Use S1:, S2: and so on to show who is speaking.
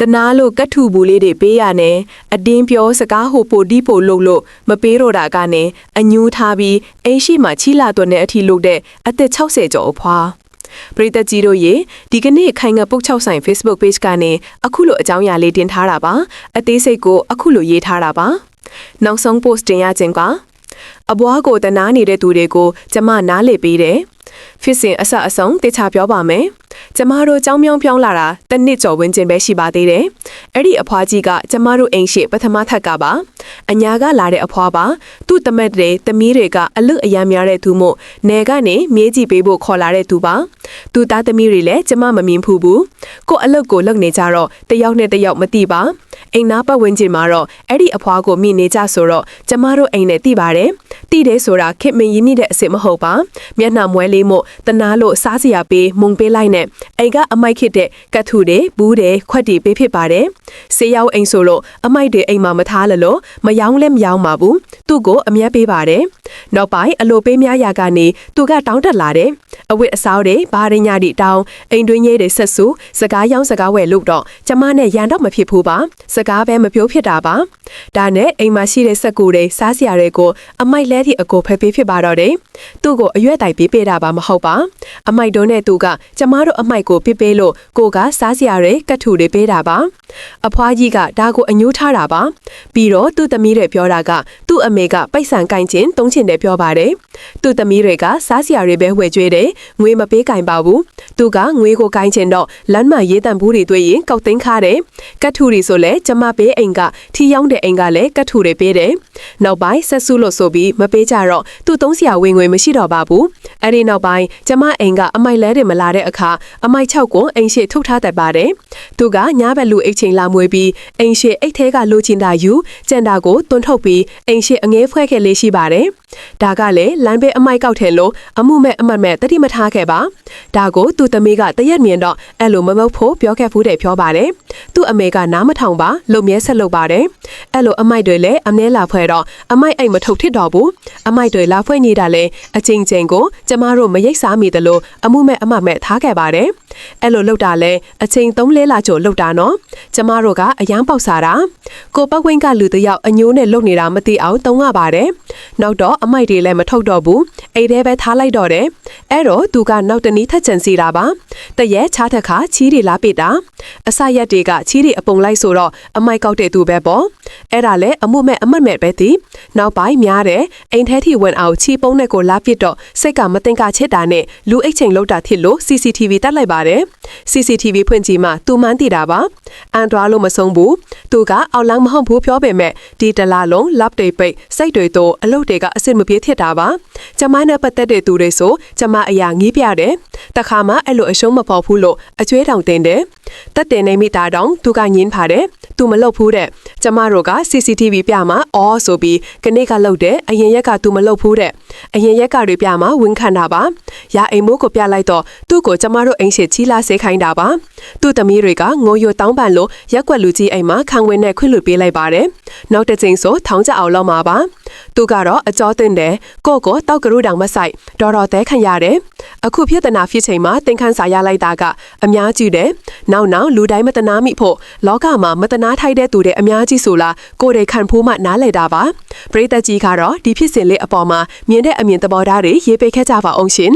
S1: တနာလို့ကတ်ထူဘူးလေးတွေပေးရနဲ့အတင်းပြောစကားဟိုပိုဒီပိုလို့လို့မပေးတော့တာကနဲ့အညူးထားပြီးအိမ်ရှိမှချီလာသွန်းတဲ့အထီလို့တဲ့အသက်60ကျော်အဖွာပရိသတ်ကြီးတို့ရေဒီကနေ့ခိုင်ငပုတ်6ဆိုင် Facebook page ကနေအခုလိုအကြောင်းအရာလေးတင်ထားတာပါအသေးစိတ်ကိုအခုလိုရေးထားတာပါနောက်ဆုံး post တင်ရခြင်းကအဘွားကိုတနာနေတဲ့သူတွေကိုကျမနားလေပေးတယ် ဖြစ်စဉ်အဆက်အဆုံးတေချာပြောပါမယ်ကျမတို့ကြောင်းမြောင်းပြောင်းလာတာတစ်နှစ်ကျော်ဝန်းကျင်ပဲရှိပါသေးတယ်အဲ့ဒီအဖွားကြီးကကျမတို့အိမ်ရှိပထမထပ်ကပါအညာကလာတဲ့အဖွားပါသူ့တမက်တွေတမီးတွေကအလွတ်အယံများတဲ့သူမို့နယ်ကနေမြေးကြည့်ပေးဖို့ခေါ်လာတဲ့သူပါသူသားသမီးတွေလည်းကျမမမြင်ဖူးဘူးကို့အလုပ်ကိုလုပ်နေကြတော့တယောက်နဲ့တယောက်မသိပါ အိမ်နာပတ်ဝန်းကျင်မှာတော့အဲ့ဒီအဖွားကိုမိနေကြဆိုတော့ကျမတို့အိမ်နဲ့တိပါတယ်တိတယ်ဆိုတာခင်မင်ရင်းမိတဲ့အစ်စ်မဟုတ်ပါမျက်နှာမွဲလေးမို့တနာလို့စားစရာပေးမုံပေးလိုက်နဲ့အိမ်ကအမိုက်ခစ်တဲ့ကတ်ထူတွေဘူးတွေခွက်တွေပေးဖြစ်ပါတယ်ဆေးရောက်အိမ်ဆိုလို့အမိုက်တွေအိမ်မှာမထားလလို့မယောင်းလဲမယောင်းပါဘူးသူ့ကိုအမျက်ပေးပါတယ် နောက်ပိုင်းအလိုပေးများရာကနေသူကတောင်းတက်လာတယ်အဝတ်အစားတွေဘာရင်းညာတွေတောင်းအိမ်တွင်းရေးတွေဆက်ဆူစကားရောင်းစကားဝယ်လို့တော့ကျမနဲ့ရန်တော့မဖြစ်ဘူးပါစကားပဲမပြောဖြစ်တာပါဒါနဲ့အိမ်မှာရှိတဲ့စက်ကူတွေစားစရာတွေကိုအမိုက်လဲသည့်အကိုဖက်ပေးဖြစ်ပါတော့တယ်သူ့ကိုအရွက်တိုင်ပေးပေးတာပါမဟုတ်ပါအမိုက်တုံးနဲ့သူကကျမတို့အမိုက်ကိုပေးပေးလို့ကိုကစားစရာတွေကတ်ထူတွေပေးတာပါအဖွားကြီးကဒါကိုအညှိုးထားတာပါပြီးတော့သူ့သမီးတွေပြောတာကသူ့အမေကပိုက်ဆံကင်ချင်းတုံးချင်တယ်ပြောပါတယ်သူ့သမီးတွေကစားစရာတွေပဲဝယ်ကြွေးတယ်ငွေမပေးကင်ပါဘူးသူကငွေကိုကင်ချင်တော့လမ်းမရေးတန်ဘူးတွေတွေ့ရင်ကောက်သိမ်းခါတယ်ကတ်ထူတွေဆိုလဲကျမပေးအိမ်ကထီယောင်းတဲ့အိမ်ကလည်းကတ်ထူတွေပေးတယ်နောက်ပိုင်းဆက်စုလို့ဆိုပြီးမပေးကြတော့သူ့သုံးစရာဝင်ငွေမရှိတော့ပါဘူးအဲ့ဒီနောက်ပိုင်းကျမအိမ်ကအမိုက်လဲတွေမလာတဲ့အခါအမိုက်၆ကိုအိမ်ရှိထုတ်ထားတတ်ပါတယ်သူကညဘက်လူအိတ်ချိန်လာမွေးပြီးအိမ်ရှိအိတ်ထဲကလိုချင်တာယူကြံတာကိုတွန်းထုတ်ပြီးအိမ်ရှိအငဲဖွဲခဲ့လေးရှိပါတယ်ဒါကလည်းလမ်းဘေးအမိုက်ကောက်ထဲလို့အမှုမဲ့အမတ်မဲ့တတိမထားခဲ့ပါဒါကိုသူ့သမီးကတရက်မြင်တော့အဲ့လိုမမုတ်ဖို့ပြောခဲ့ဖူးတယ်ပြောပါတယ်သူ့အမေကနားမထောင်ပါလုံမြဲဆက်လုပ်ပါတယ်အဲ့လိုအမိုက်တွေလည်းအမြဲလာဖွဲတော့အမိုက်အိမ်မထုတ်ထစ်တော့ဘူးအမိုက်တွေလာဖွဲနေတာလဲအချင်းချင်းကိုကျမတို့မရိတ်စားမိသလိုအမှုမဲ့အမတ်မဲ့ထားခဲ့ပါတယ် အဲ့လိုလုပ်တာလဲအချိန်၃လဲလာချို့လုပ်တာနော်ကျမတို့ကအရန်ပေါက်စားတာကိုပတ်ဝင်းကလူတယောက်အညိုးနဲ့လုပ်နေတာမသိအောင်တုံးရပါတယ်နောက်တော့အမိုက်တွေလည်းမထုတ်တော့ဘူးအိတ်ထဲပဲထားလိုက်တော့တယ်အဲ့တော့သူကနောက်တနည်းထက်ချန်စီတာပါတရက်ချားထက်ခါချီးတွေလာပိတာအစရက်တွေကချီးတွေအပုံလိုက်ဆိုတော့အမိုက်ကောက်တဲ့သူပဲပေါ့အဲ့ဒါလည်းအမှုမဲ့အမတ်မဲ့ပဲသည်နောက်ပိုင်းများတယ်အိမ်ထဲထိဝင်အောင်ချီးပုံးနဲ့ကိုလာပစ်တော့စိတ်ကမတင်ကချစ်တာနဲ့လူအိတ်ချိန်လောက်တာဖြစ်လို့ CCTV တက်လိုက်ပါတယ် puede CCTV ဖွင့်ကြည့်မှသူမှန်းသိတာပါအန်တွားလို့မဆုံးဘူးသူကအောက်လန်းမဟုတ်ဘူးပြောပေမဲ့ဒီတလားလုံး lap တွေပိတ်စိတ်တွေတော့အလုပ်တွေကအစ်စ်မပြေဖြစ်တာပါကျမနဲ့ပတ်သက်တဲ့သူတွေဆိုကျမအရာငီးပြတယ်တခါမှအဲ့လိုအရှုံးမပေါ်ဘူးလို့အကျွေးတောင်တင်တယ်တက်တင်နေမိတာတောင်သူကညင်းပါတယ်သူမလုပ်ဘူးတဲ့ကျမတို့က CCTV ပြမှာအော်ဆိုပြီးကနေ့ကလုပ်တယ်အရင်ရက်ကသူမလုပ်ဘူးတဲ့အရင်ရက်ကတွေပြမှာဝင်းခံတာပါရာအိမ်မိုးကိုပြလိုက်တော့သူ့ကိုကျမတို့အိမ်ရှိချီလာစေခိုင်းတာပါသူ့သမီးတွေကငိုယိုတောင်းပန်လို့ရက်ွက်လူကြီးအိမ်မှာခံဝင်နဲ့ခွင့်လွှတ်ပေးလိုက်ပါတယ်နောက်တစ်ချိန်ဆိုထောင်းကြအောင်လောက်မှာပါသူကတော့အကြောတင်တယ်ကိုကိုတောက်ကရုတောင်မဆိုင်တော်တော်သဲခံရတယ်အခုဖြစ်တနာဖြစ်ချိန်မှာသင်ခန်းစာရလိုက်တာကအများကြီးတယ်နောက်နောက်လူတိုင်းမတနာမိဖို့လောကမှာမတနာထိုက်တဲ့သူတွေအများကြီးဆိုလားကိုယ်တွေခံဖိုးမှနားလဲတာပါပရိသတ်ကြီးကတော့ဒီဖြစ်စဉ်လေးအပေါ်မှာမြင်တဲ့အမြင်သဘောထားတွေရေးပေးခဲ့ကြပါအောင်ရှင်